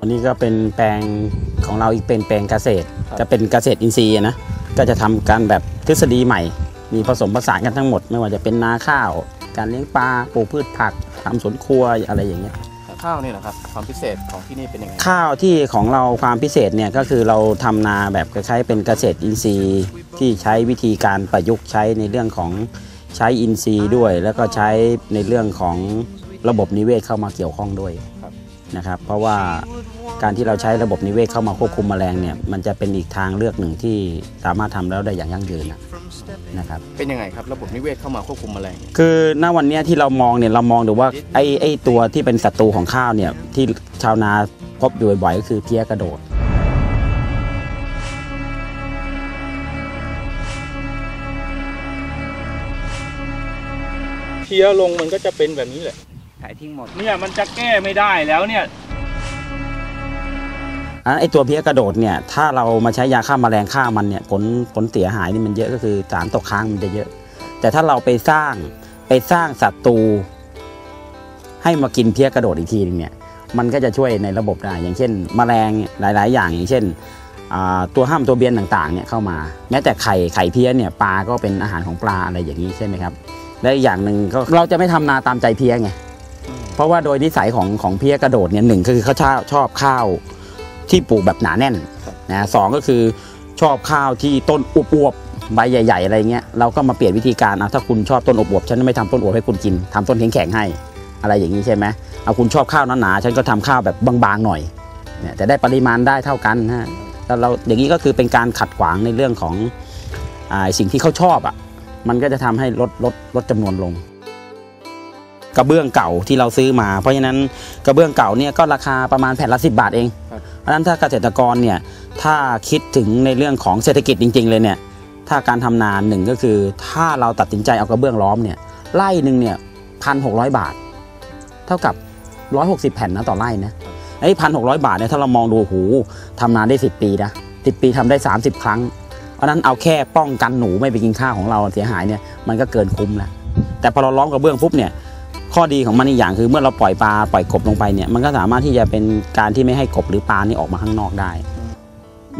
อันนี้ก็เป็นแปลงของเราอีกเป็นแปลงเกษตรครับจะเป็นเกษตรอินทรีย์นะ ก็จะทำการแบบทฤษฎีใหม่ มีผสมผสานกันทั้งหมด ไม่ว่าจะเป็นนาข้าว การเลี้ยงปลา ปลูกพืชผักทำสวนครัวอะไรอย่างเงี้ย ข้าวนี่นะครับความพิเศษของที่นี่เป็นยังไง ข้าวที่ของเราความพิเศษเนี่ยก็คือเราทำนาแบบคล้ายๆเป็นเกษตรอินทรีย์ที่ใช้วิธีการประยุกต์ใช้ในเรื่องของใช้อินทรีย์ด้วย แล้วก็ใช้ในเรื่องของระบบนิเวศเข้ามาเกี่ยวข้องด้วยนะครับ เพราะว่า การที่เราใช้ระบบนิเวศเข้ามาควบคุมแมลงเนี่ยมันจะเป็นอีกทางเลือกหนึ่งที่สามารถทำแล้วได้อย่างยั่งยืนนะนะครับ เป็นยังไงครับ ระบบนิเวศเข้ามาควบคุมแมลง คือณวันเนี้ยที่เรามองเนี่ยเรามองดูว่าไอ้ไอ้ตัวที่เป็นศัตรูของข้าวเนี่ยที่ชาวนาพบอยู่บ่อยๆก็คือเพี้ยกระโดด เพี้ยลงมันก็จะเป็นแบบนี้แหละ ขายทิ้งหมด เนี่ยมันจะแก้ไม่ได้แล้วเนี่ย อันไอตัวเพี้ยกระโดดเนี่ยถ้าเรามาใช้ยาฆ่าแมลงฆ่ามันเนี่ยผลผลเสียหายนี่มันเยอะก็คือสารตกค้างมันจะเยอะ แต่ถ้าเราไปสร้างไปสร้างศัตรูให้มากินเพี้ยกระโดดอีกทีนึงเนี่ยมันก็จะช่วยในระบบได้อย่างเช่นแมลงหลาย ๆ อย่างอย่างเช่นตัวห้ามตัวเบียนต่างๆเนี่ยเข้ามา แม้แต่ไข่ไข่เพี้ยเนี่ยปลาก็เป็นอาหารของปลาอะไรอย่างนี้ใช่ไหมครับและอีกอย่างหนึ่งก็เราจะไม่ทำนาตามใจเพี้ยไงเพราะว่าโดยนิสัยของของเพี้ยกระโดดเนี่ยหนึ่งคือเขาชอบชอบข้าว ที่ปลูกแบบหนาแน่นนะสองก็คือชอบข้าวที่ต้นอวบๆใบใหญ่ ๆ อะไรเงี้ยเราก็มาเปลี่ยนวิธีการเอาถ้าคุณชอบต้นอวบๆฉันไม่ทำต้นอวบให้คุณกินทำต้นแข็งๆให้ อะไรอย่างนี้ใช่ไหมเอาคุณชอบข้าวหนาๆฉันก็ทำข้าวแบบบางๆหน่อยเนี่ยแต่ได้ปริมาณได้เท่ากันนะฮะแล้วเราอย่างนี้ก็คือเป็นการขัดขวางในเรื่องของอ่าสิ่งที่เขาชอบอะมันก็จะทำให้ลดลดลดจำนวนลง กระเบื้องเก่าที่เราซื้อมา เพราะฉะนั้นกระเบื้องเก่าเนี่ยก็ราคาประมาณแผ่นละสิบาทเองเพ ราะฉะนั้นถ้าเกษตรกรเนี่ยถ้าคิดถึงในเรื่องของเศรษฐกิจจริง ๆ เลยเนี่ยถ้าการทำนาหนึ่งก็คือ ถ้าเราตัดสินใจเอากระเบื้องล้อมเนี่ยไร่หนึ่งเนี่ยพันหกร้อยบาท เท่ากับร้อยหกสิบแผ่นนะต่อไร่นะไอ้พันหกร้อยบาทเนี่ยถ้าเรามองดูหูทำนาได้สิบปีนะสิบปีทำได้สามสิบครั้ง เพราะฉะนั้นเอาแค่ป้องกันหนูไม่ไปกินข้าวของเราเสียหายเนี่ยมันก็เกินคุ้มแล้วแต่พอเราล้อมกระเบื้องปุ๊บเนี่ย ข้อดีของมันอีกอย่างคือเมื่อเราปล่อยปลาปล่อยกบลงไปเนี่ยมันก็สามารถที่จะเป็นการที่ไม่ให้กบหรือปลานี่ออกมาข้างนอกได้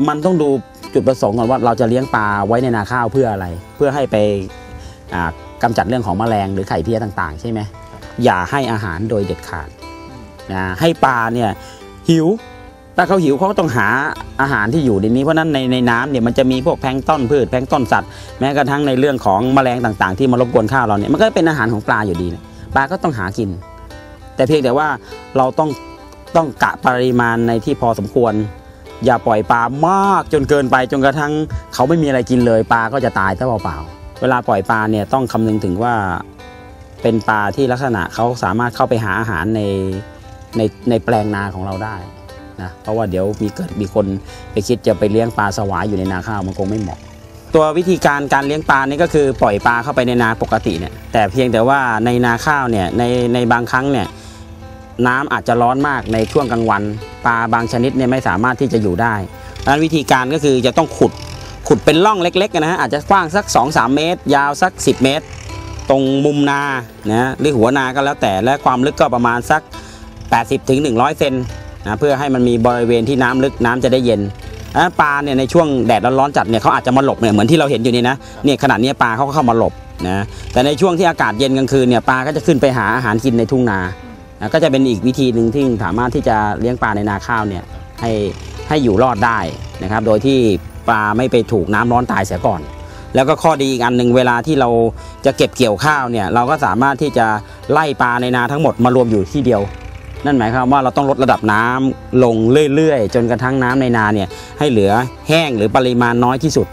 มันต้องดูจุดประสงค์ก่อนว่าเราจะเลี้ยงปลาไว้ในนาข้าวเพื่ออะไร เพื่อให้ไปอ่ากำจัดเรื่องของแมลงหรือไข่เพี้ยต่างๆ ใช่ไหมอย่าให้อาหารโดยเด็ดขาดนะให้ปลาเนี่ยหิวถ้าเขาหิวเขาก็ต้องหาอาหารที่อยู่ในนี้เพราะนั้นในในน้ำเนี่ยมันจะมีพวกแพลงต้นพืชแพลงต้นสัตว์ แม้กระทั่งในเรื่องของแมลงต่างๆ ที่มารบกวนข้าวเราเนี่ยมันก็เป็นอาหารของปลาอยู่ดีเนี่ย ปลาก็ต้องหากิน แต่เพียงแต่ว่าเราต้องต้องกะปริมาณในที่พอสมควร อย่าปล่อยปลามากจนเกินไปจนกระทั่งเขาไม่มีอะไรกินเลยปลาก็จะตายถ้าเปล่าๆเวลาปล่อยปลาเนี่ยต้องคำนึงถึงว่าเป็นปลาที่ลักษณะเขาสามารถเข้าไปหาอาหารในในในแปลงนาของเราได้นะเพราะว่าเดี๋ยวมีเกิดมีคนไปคิดจะไปเลี้ยงปลาสวายอยู่ในนาข้าวมันคงไม่เหมาะ ตัววิธีการการเลี้ยงปลานี่ก็คือปล่อยปลาเข้าไปในนาปกติเนี่ยแต่เพียงแต่ว่าในนาข้าวเนี่ยในในบางครั้งเนี่ยน้ำอาจจะร้อนมากในช่วงกลางวัน ปลาบางชนิดเนี่ยไม่สามารถที่จะอยู่ได้ดังนั้นวิธีการก็คือจะต้องขุดขุดเป็นร่องเล็กๆนะฮะอาจจะกว้างสัก 2-3 เมตร ยาวสัก 10 เมตร ตรงมุมนานะหรือหัวนาก็แล้วแต่และความลึกก็ประมาณสัก 80ถึง100 เซนนะเพื่อให้มันมีบริเวณที่น้ำลึกน้ำจะได้เย็น ปลาเนี่ยในช่วงแดดร้อนๆจัดเนี่ยเขาอาจจะมาหลบเนี่ยเหมือนที่เราเห็นอยู่นี่นะเนี่ยขนาดนี้ปลาเขาก็เข้ามาหลบนะแต่ในช่วงที่อากาศเย็นกลางคืนเนี่ยปลาก็จะขึ้นไปหาอาหารกินในทุ่งนานะก็จะเป็นอีกวิธีหนึ่งที่สามารถที่จะเลี้ยงปลาในนาข้าวเนี่ยให้ให้อยู่รอดได้นะครับโดยที่ปลาไม่ไปถูกน้ำร้อนตายเสียก่อน แล้วก็ข้อดีอีกอันหนึ่งเวลาที่เราจะเก็บเกี่ยวข้าวเนี่ยเราก็สามารถที่จะไล่ปลาในนาทั้งหมดมารวมอยู่ที่เดียว นั่นหมายความว่าเราต้องลดระดับน้ำลงเรื่อยๆ จนกระทั่งน้ำในนาเนี่ยให้เหลือแห้งหรือปริมาณน้อยที่สุด